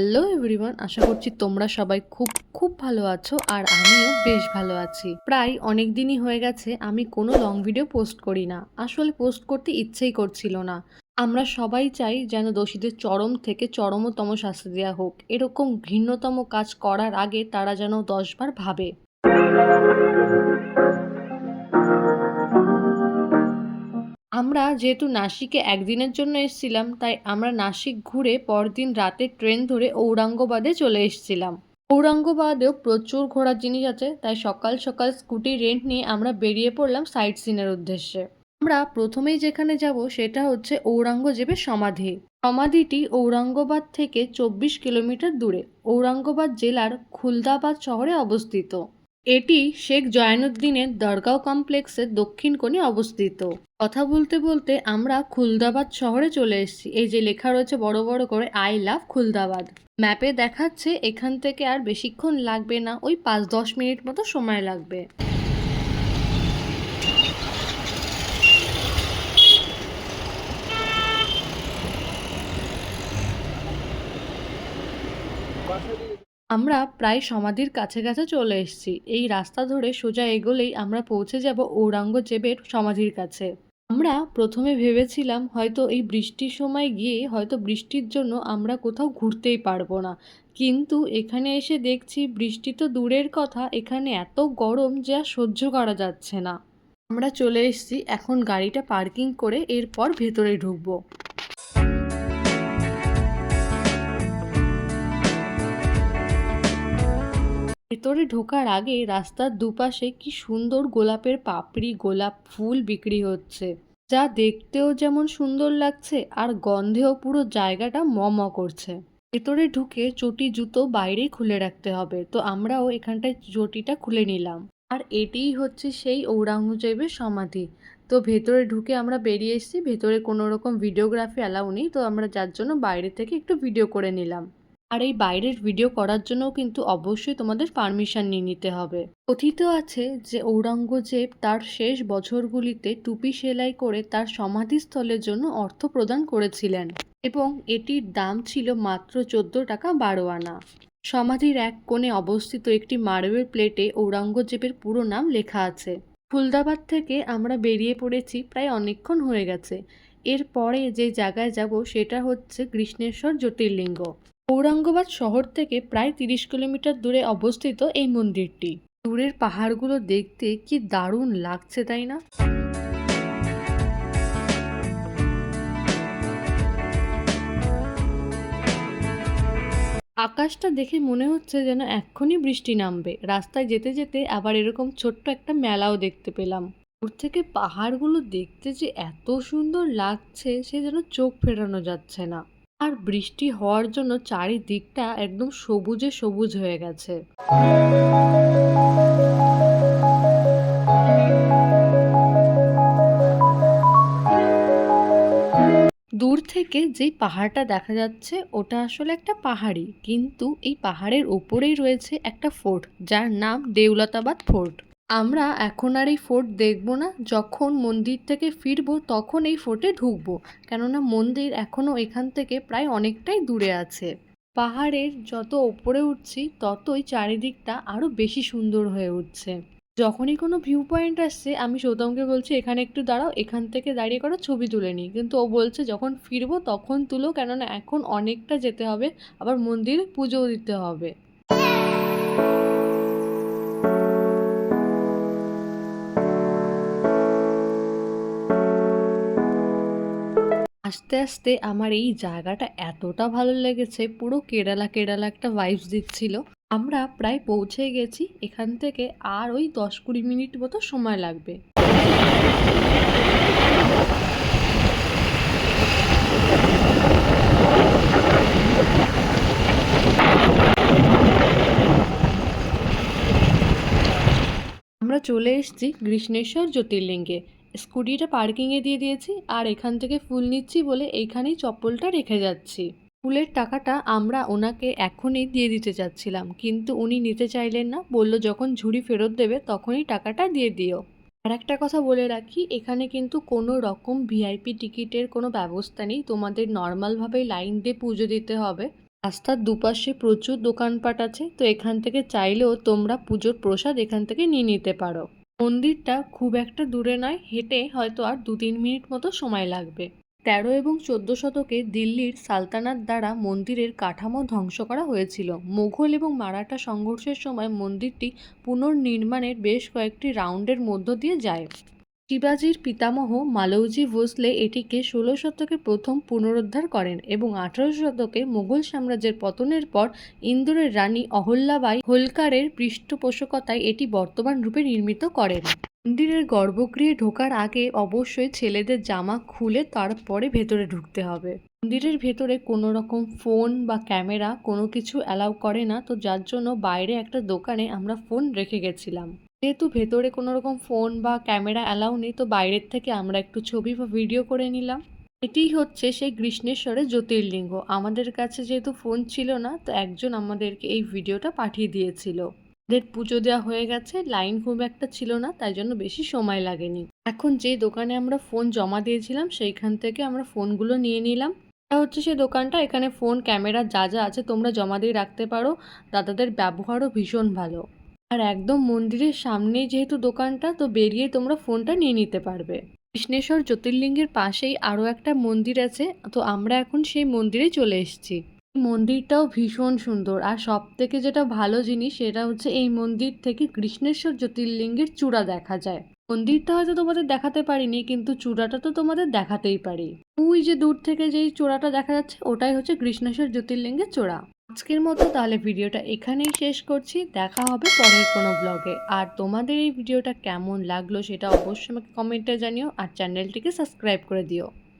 Hello everyone, আশা করছি তোমরা সবাই খুব খুব ভালো আছো আর আমিও বেশ ভালো আছি। প্রায় অনেক দিনই হয়ে গেছে, আমি কোনো লং ভিডিও পোস্ট করি না। আসলে পোস্ট করতে ইচ্ছেই করছিল না। আমরা সবাই চাই যেন দোষীদের চরম থেকে চরমতম শাস্তি দেওয়া হোক। এরকম ঘৃণ্যতম কাজ করার আগে তারা যেন দশবার ভাবে। আমরা যেহেতু নাসিকে একদিনের জন্য এসেছিলাম, তাই আমরা নাসিক ঘুরে পরদিন রাতে ট্রেন ধরে ঔরঙ্গাবাদে চলে এসেছিলাম। ঔরঙ্গাবাদেও প্রচুর ঘোরার জিনিস আছে, তাই সকাল সকাল স্কুটি, রেন্ট নিয়ে আমরা বেরিয়ে পড়লাম সাইট সিনের উদ্দেশ্যে। আমরা প্রথমেই যেখানে যাব সেটা হচ্ছে ঔরঙ্গজেবের সমাধি। সমাধিটি ঔরঙ্গাবাদ থেকে চব্বিশ কিলোমিটার দূরে। ঔরঙ্গাবাদ জেলার খুলদাবাদ শহরে অবস্থিত। এটি শেখ জয়নুদ্দিনের দরগাঁও কমপ্লেক্সের দক্ষিণ কোণে অবস্থিত। কথা বলতে বলতে আমরা খুলদাবাদ শহরে চলে এসেছি। এই যে লেখা রয়েছে বড় বড় করে, আই লাভ খুলদাবাদ। ম্যাপে দেখাচ্ছে এখান থেকে আর বেশিক্ষণ লাগবে না, ওই পাঁচ দশ মিনিট মতো সময় লাগবে। আমরা প্রায় সমাধির কাছে কাছে চলে এসেছি। এই রাস্তা ধরে সোজা এগোলেই আমরা পৌঁছে যাব ঔরঙ্গজেবের সমাধির কাছে। আমরা প্রথমে ভেবেছিলাম হয়তো এই বৃষ্টির সময় গিয়ে হয়তো বৃষ্টির জন্য আমরা কোথাও ঘুরতেই পারব না। কিন্তু এখানে এসে দেখছি বৃষ্টি তো দূরের কথা, এখানে এত গরম যে আর সহ্য করা যাচ্ছে না। আমরা চলে এসেছি, এখন গাড়িটা পার্কিং করে এরপর ভেতরে ঢুকবো। ভেতরে ঢোকার আগে রাস্তার দুপাশে কি সুন্দর গোলাপের পাপড়ি, গোলাপ ফুল বিক্রি হচ্ছে। যা দেখতেও যেমন সুন্দর লাগছে আর গন্ধেও পুরো জায়গাটা ম ম করছে। ভেতরে ঢুকে চটি জুতো বাইরেই খুলে রাখতে হবে। তো আমরাও এখানটায় চটিটা খুলে নিলাম। আর এটিই হচ্ছে সেই ঔরঙ্গজেবের সমাধি। তো ভেতরে ঢুকে আমরা বেরিয়ে এসেছি। ভেতরে কোনো রকম ভিডিওগ্রাফি অ্যালাউ নেই। তো আমরা যার জন্য বাইরে থেকে একটু ভিডিও করে নিলাম। আর এই বাইরের ভিডিও করার জন্যও কিন্তু অবশ্যই তোমাদের পারমিশন নিয়ে নিতে হবে। কথিত আছে যে ঔরঙ্গজেব তার শেষ বছরগুলিতে টুপি সেলাই করে তার সমাধিস্থলের জন্য অর্থ প্রদান করেছিলেন এবং এটির দাম ছিল মাত্র চোদ্দ টাকা বারো আনা। সমাধির এক কোণে অবস্থিত একটি মার্বেল প্লেটে ঔরঙ্গজেবের পুরো নাম লেখা আছে। ফুলদাবাদ থেকে আমরা বেরিয়ে পড়েছি প্রায় অনেকক্ষণ হয়ে গেছে। এরপরে যে জায়গায় যাব সেটা হচ্ছে কৃষ্ণেশ্বর জ্যোতির্লিঙ্গ। ঔরঙ্গাবাদ শহর থেকে প্রায় তিরিশ কিলোমিটার দূরে অবস্থিত এই মন্দিরটি। দূরের পাহাড়গুলো দেখতে কি দারুণ লাগছে, তাই না? আকাশটা দেখে মনে হচ্ছে যেন এক্ষুনি বৃষ্টি নামবে। রাস্তায় যেতে যেতে আবার এরকম ছোট্ট একটা মেলাও দেখতে পেলাম। দূর থেকে পাহাড়গুলো দেখতে যে এত সুন্দর লাগছে, সে যেন চোখ ফেরানো যাচ্ছে না। আর বৃষ্টি হওয়ার জন্য চারিদিকটা একদম সবুজে সবুজ হয়ে গেছে। দূর থেকে যেই পাহাড়টা দেখা যাচ্ছে, ওটা আসলে একটা পাহাড়ি। কিন্তু এই পাহাড়ের ওপরেই রয়েছে একটা ফোর্ট, যার নাম দেউলতাবাদ ফোর্ট। আমরা এখন আর এই ফোর্ট দেখব না। যখন মন্দির থেকে ফিরবো তখন এই ফোর্টে ঢুকবো। কেননা মন্দির এখনও এখান থেকে প্রায় অনেকটাই দূরে আছে। পাহাড়ের যত ওপরে উঠছি, ততই চারিদিকটা আরও বেশি সুন্দর হয়ে উঠছে। যখনই কোনো ভিউ পয়েন্ট আসছে, আমি সৌতমকে বলছি, এখানে একটু দাঁড়াও, এখান থেকে দাঁড়িয়ে করে, ছবি তুলে নিই। কিন্তু ও বলছে, যখন ফিরবো তখন তুলো, কেননা এখন অনেকটা যেতে হবে, আবার মন্দিরে পুজোও দিতে হবে। আস্তে আস্তে আমার এই জায়গাটা এতটা ভালো লেগেছে, পুরো কেরালা কেরালা একটা ভাইবস দিচ্ছিল। আমরা প্রায় পৌঁছে গেছি, এখান থেকে আর ওই দশ কুড়ি মিনিট মতো সময় লাগবে। আমরা চলে এসেছি কৃষ্ণেশ্বর জ্যোতির্লিঙ্গে। স্কুটিটা পার্কিংয়ে দিয়ে দিয়েছি আর এখান থেকে ফুল নিচ্ছি বলে এইখানেই চপ্পলটা রেখে যাচ্ছি। ফুলের টাকাটা আমরা ওনাকে এখনই দিয়ে দিতে চাচ্ছিলাম, কিন্তু উনি নিতে চাইলেন না, বলল যখন ঝুড়ি ফেরত দেবে তখনই টাকাটা দিয়ে দিও। আর একটা কথা বলে রাখি, এখানে কিন্তু কোনো রকম ভিআইপি টিকিটের কোনো ব্যবস্থা নেই, তোমাদের নর্মালভাবেই লাইন দিয়ে পুজো দিতে হবে। রাস্তার দুপাশে প্রচুর দোকানপাট আছে, তো এখান থেকে চাইলেও তোমরা পুজোর প্রসাদ এখান থেকে নিয়ে নিতে পারো। মন্দিরটা খুব একটা দূরে নয়, হেঁটে হয়তো আর দু তিন মিনিট মতো সময় লাগবে। তেরো এবং চোদ্দ শতকে দিল্লির সালতানাত দ্বারা মন্দিরের কাঠামো ধ্বংস করা হয়েছিল। মোঘল এবং মারাঠা সংঘর্ষের সময় মন্দিরটি পুনর্নির্মাণের বেশ কয়েকটি রাউন্ডের মধ্য দিয়ে যায়। শিবাজির পিতামহ মালৌজি ভোসলে এটিকে ষোলো শতকে প্রথম পুনরুদ্ধার করেন এবং আঠারো শতকে মুঘল সাম্রাজ্যের পতনের পর ইন্দোরের রানী অহল্যাবাই হোলকারের পৃষ্ঠপোষকতায় এটি বর্তমান রূপে নির্মিত করেন। মন্দিরের গর্ভগৃহে ঢোকার আগে অবশ্যই ছেলেদের জামা খুলে তারপরে ভেতরে ঢুকতে হবে। মন্দিরের ভেতরে কোনো রকম ফোন বা ক্যামেরা কোনো কিছু অ্যালাউ করে না, তো যার জন্য বাইরে একটা দোকানে আমরা ফোন রেখে গেছিলাম। যেহেতু ভেতরে কোনো রকম ফোন বা ক্যামেরা অ্যালাউ নেই, তো বাইরের থেকে আমরা একটু ছবি বা ভিডিও করে নিলাম। এটিই হচ্ছে সেই কৃষ্ণেশ্বরের জ্যোতির্লিঙ্গ। আমাদের কাছে যেহেতু ফোন ছিল না, তো একজন আমাদেরকে এই ভিডিওটা পাঠিয়ে দিয়েছিল। ওদের পুজো দেওয়া হয়ে গেছে, লাইন খুব একটা ছিল না, তাই জন্য বেশি সময় লাগেনি। এখন যে দোকানে আমরা ফোন জমা দিয়েছিলাম, সেইখান থেকে আমরা ফোনগুলো নিয়ে নিলাম। হচ্ছে সেই দোকানটা, এখানে ফোন, ক্যামেরা যা যা আছে তোমরা জমা দিয়ে রাখতে পারো। দাদাদের ব্যবহারও ভীষণ ভালো। আর একদম মন্দিরের সামনেই যেহেতু দোকানটা, তো বেরিয়ে তোমরা ফোনটা নিয়ে নিতে পারবে। কৃষ্ণেশ্বর জ্যোতির্লিঙ্গের পাশেই আরও একটা মন্দির আছে, তো আমরা এখন সেই মন্দিরে চলে এসেছি। মন্দিরটাও ভীষণ সুন্দর। আর সব থেকে যেটা ভালো জিনিস, সেটা হচ্ছে এই মন্দির থেকে কৃষ্ণেশ্বর জ্যোতির্লিঙ্গের চূড়া দেখা যায়। মন্দিরটা হয়তো তোমাদের দেখাতে পারিনি, কিন্তু চূড়াটা তো তোমাদের দেখাতেই পারি। ওই যে দূর থেকে যেই চূড়াটা দেখা যাচ্ছে, ওটাই হচ্ছে কৃষ্ণেশ্বর জ্যোতির্লিঙ্গের চূড়া। আজকের মতো তাহলে ভিডিওটা এখানেই শেষ করছি, দেখা হবে পরের কোনো ব্লগে আর তোমাদের এই ভিডিওটা কেমন লাগল সেটা অবশ্যই আমাকে কমেন্টে জানিও, আর চ্যানেলটিকে সাবস্ক্রাইব করে দিও।